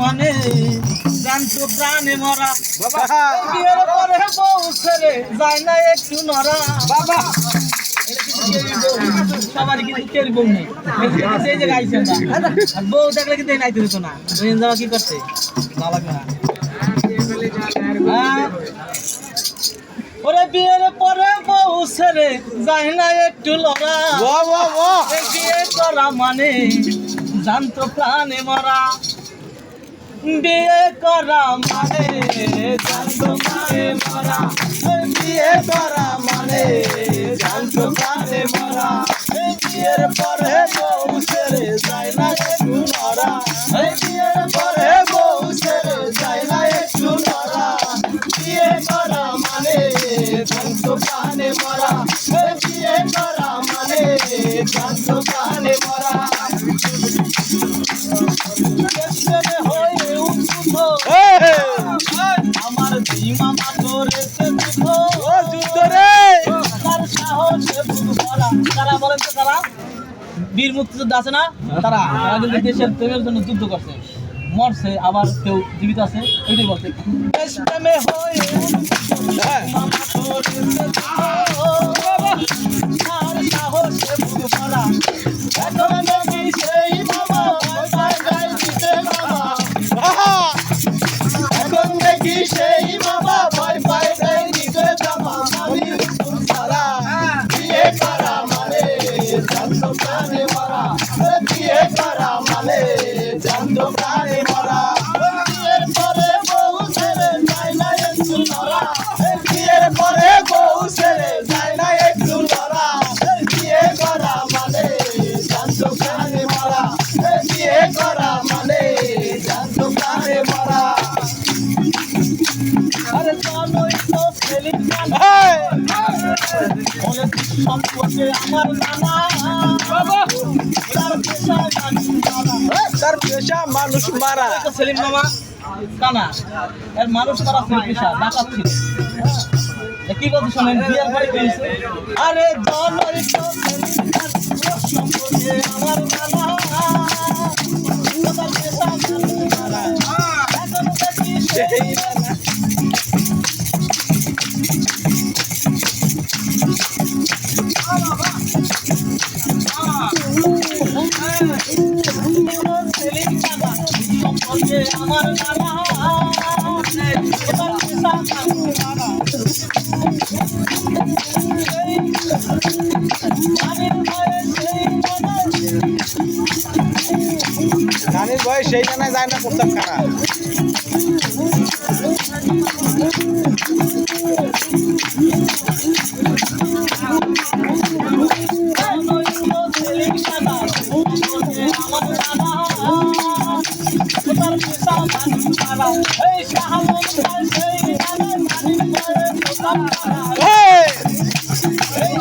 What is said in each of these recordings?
মানে জানতো প্রাণে মরা। বাবা। বিয়ের পরে বউ ছেড়ে যায় না একটু নরা বাবা। সবারই কিন্তু কেউ বউ নেই? সেই জায়গায় আইছে না। বউ দেখলে কিন্তু নাইতে দিত না। ওই যাওয়া কি করছে? না লাগবে না? ওরে বিয়ের পরে বউ ছেড়ে যায় না একটু লড়া বিয়ে করা মানে জানতো প্রাণে মরা। বিয়ে করা মানে জানতো প্রাণে মরা এই বিয়ে করা মানে জানতো প্রাণে মরা এই বিয়ের পরে বউ ছেড়ে যায় না একটু নরা এই বিয়ের পরে বউ ছেড়ে যায় না একটু নরা বিয়ে করা মানে জানতো প্রাণে মরা এই বিয়ে করা মানে জানতো প্রাণে আমার মাতরেছে যুদ্ধ ও যুদ্ধ তার তারা বলেন তারা বীর মুক্তিযোদ্ধা আছে না তারা তারা দেশের প্রেমের জন্য যুদ্ধ করছে মরছে আবার কেউ জীবিত আছে এটাই বলছে দেশ জানতো প্রাণে মারা বিয়ে করা মানে জানতো প্রাণে মারা বিয়ের পরে বউ ছেড়ে যায় না একটু লড়া বিয়ের পরে বউ ছেড়ে যায় না একটু লড়া বিয়ে করা মানে জানতো প্রাণে মারা বিয়ে করা মানে জানতো প্রাণে মারা আরে তো সেলিম খান এই! সম্পর্কে আমার তার পেশা মানুষ মারা। সেলিম মামা কানা এর মানুষ তারা পেশা ডাকাত ছিল কি কথা শোনেন আরে জানোই আমার নানির বয়স সেই জানায় যায় না প্রস্তাব খানা।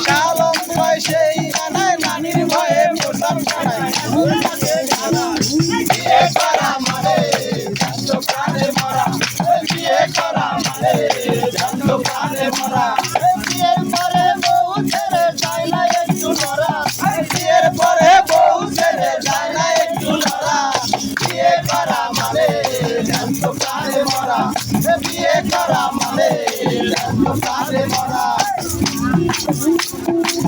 শালম বয়স সেই জানায় নানির ভয়ে প্রস্তাব খানায় বিয়ে করা মানে জানতো প্রাণে মরা। বিয়ে করা মানে জানতো প্রাণে মরা।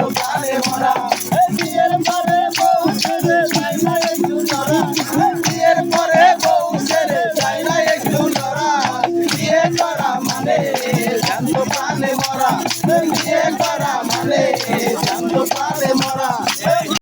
చూస్తారేమోరా